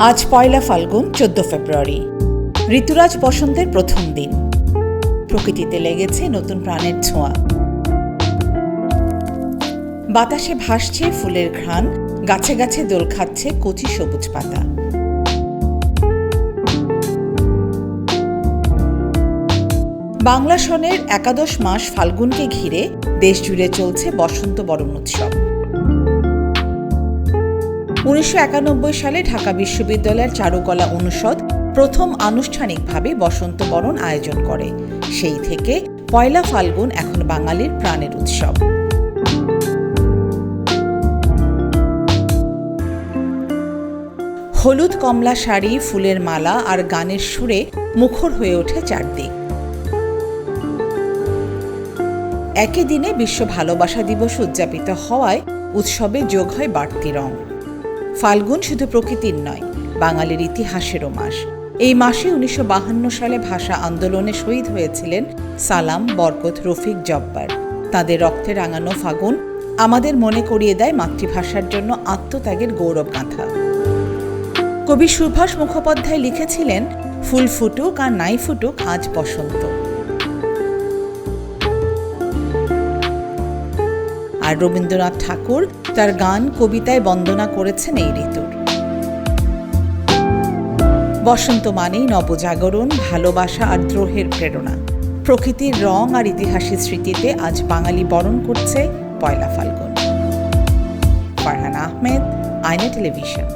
আজ পয়লা ফাল্গুন, চোদ্দ ফেব্রুয়ারি। ঋতুরাজ বসন্তের প্রথম দিন। প্রকৃতিতে লেগেছে নতুন প্রাণের ছোঁয়া। বাতাসে ভাসছে ফুলের ঘ্রাণ, গাছে গাছে দোল খাচ্ছে কচি সবুজ পাতা। বাংলা সনের একাদশ মাস ফাল্গুনকে ঘিরে দেশ জুড়ে চলছে বসন্ত বরণ উৎসব। উনিশশো একানব্বই সালে ঢাকা বিশ্ববিদ্যালয়ের চারুকলা অনুষদ প্রথম আনুষ্ঠানিকভাবে বসন্ত বরণ আয়োজন করে। সেই থেকে পয়লা ফাল্গুন এখন বাঙালির প্রাণের উৎসব। হলুদ কমলা শাড়ি, ফুলের মালা আর গানের সুরে মুখর হয়ে ওঠে চারদিক। একই দিনে বিশ্ব ভালোবাসা দিবস উদযাপিত হওয়ায় উৎসবে যোগ হয় বাড়তি রং। ফাল্গুন শুধু প্রকৃতির নয়, বাঙালির ইতিহাসেরও মাস। এই মাসে উনিশশো সালে ভাষা আন্দোলনে শহীদ হয়েছিলেন সালাম বরকত রফিক জব্বার। তাদের রক্তে রাঙানো ফাগুন আমাদের মনে করিয়ে দেয় মাতৃভাষার জন্য আত্মত্যাগের গৌরব গাথা। কবি সুভাষ মুখোপাধ্যায় লিখেছিলেন, ফুল ফুটুক আর নাই ফুটুক, আজ বসন্ত। আর রবীন্দ্রনাথ ঠাকুর তার গান, কবিতায় বন্দনা করেছেন এই ঋতুর। বসন্ত মানেই নবজাগরণ, ভালোবাসা আর দ্রোহের প্রেরণা। প্রকৃতির রং আর ইতিহাসের স্মৃতিতে আজ বাঙালি বরণ করছে পয়লা ফাল্গুন। ফারহান আহমেদ আয়না টেলিভিশন।